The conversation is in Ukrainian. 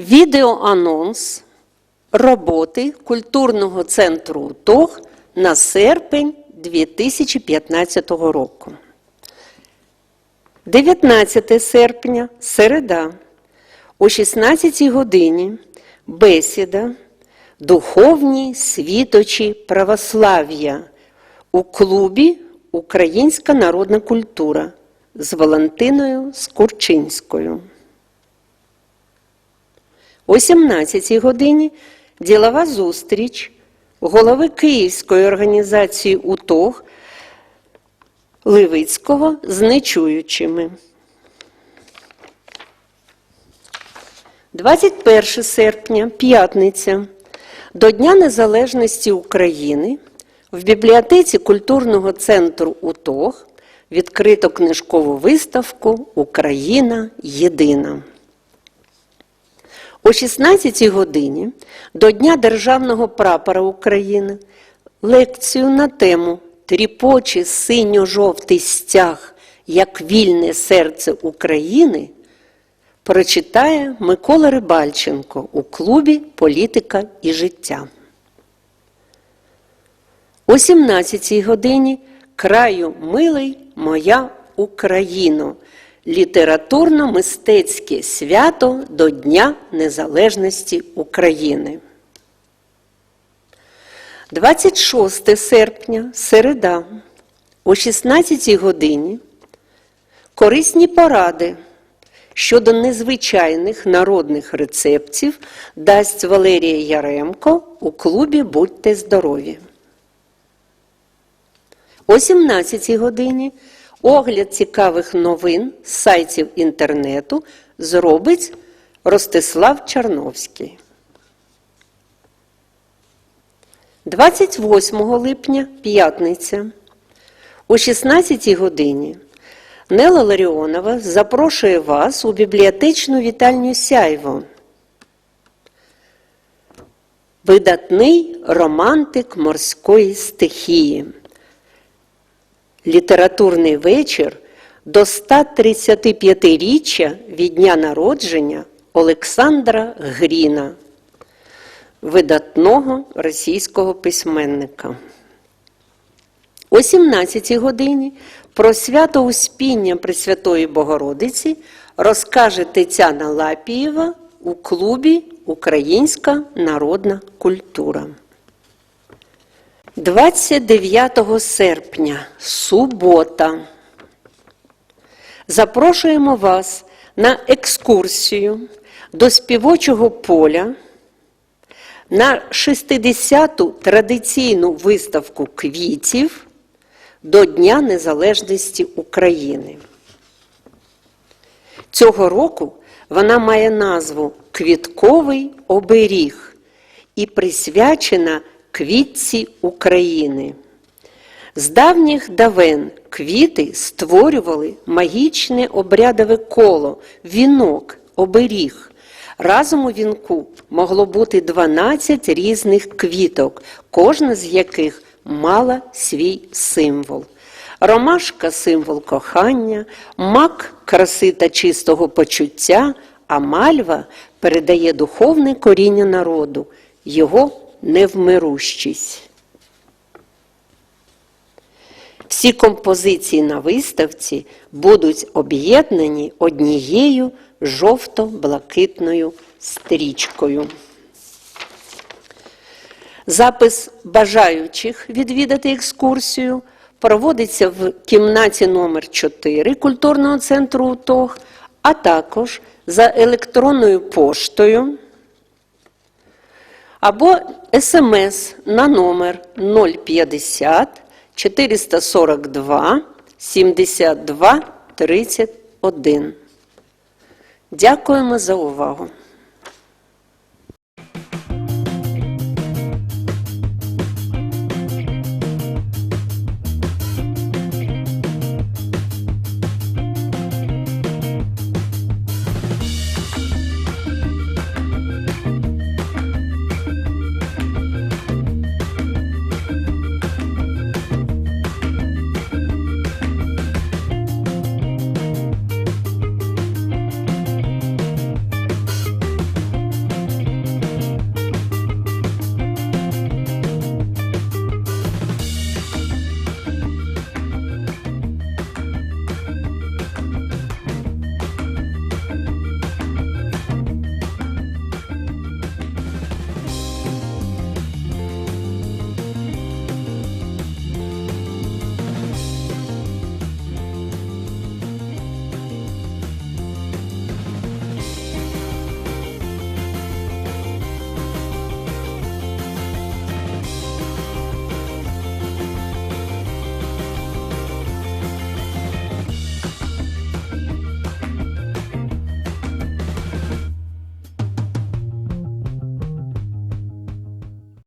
відеоанонс роботи культурного центру УТОГ на серпень 2015 року. 19 серпня, середа, о 16 годині бесіда Духовні світочі православ'я у клубі Українська народна культура з Валентиною Скурчинською. О 17 годині ділова зустріч голови Київської організації УТОГ Ливицького з нечуючими. 21 серпня, п'ятниця, до Дня Незалежності України в бібліотеці культурного центру УТОГ відкрито книжкову виставку Україна єдина. О 16 годині до Дня Державного прапора України лекцію на тему Тріпоче синьо-жовтий стяг як вільне серце України прочитає Микола Рибальченко у клубі Політика і життя. О 17 годині краю милий моя Україно. Літературно-мистецьке свято до Дня Незалежності України. 26 серпня, середа, о 16 годині корисні поради щодо незвичайних народних рецептів дасть Валерія Яремко у клубі Будьте здорові. О 17 годині огляд цікавих новин з сайтів інтернету зробить Ростислав Чарновський. 28 липня п'ятниця о 16 годині Нела Ларіонова запрошує вас у бібліотечну вітальню Сяйво. Видатний романтик морської стихії. Літературний вечір до 135-річчя від дня народження Олександра Гріна, видатного російського письменника. О 17-й годині про свято Успіння Пресвятої Богородиці розкаже Тетяна Лапієва у клубі Українська народна культура. 29 серпня, субота. Запрошуємо вас на екскурсію до співочого поля на 60-ту традиційну виставку квітів до Дня Незалежності України. Цього року вона має назву Квітковий оберіг і присвячена квітці України. З давніх давен квіти створювали магічне обрядове коло, вінок, оберіг. Разом у вінку могло бути 12 різних квіток, кожна з яких мала свій символ. Ромашка символ кохання, мак краси та чистого почуття, а мальва передає духовне коріння народу, його невмирущість. Всі композиції на виставці будуть об'єднані однією жовто-блакитною стрічкою. Запис бажаючих відвідати екскурсію проводиться в кімнаті номер 4 культурного центру УТОГ, а також за електронною поштою або смс на номер 050 442 72 31. Дякуємо за увагу.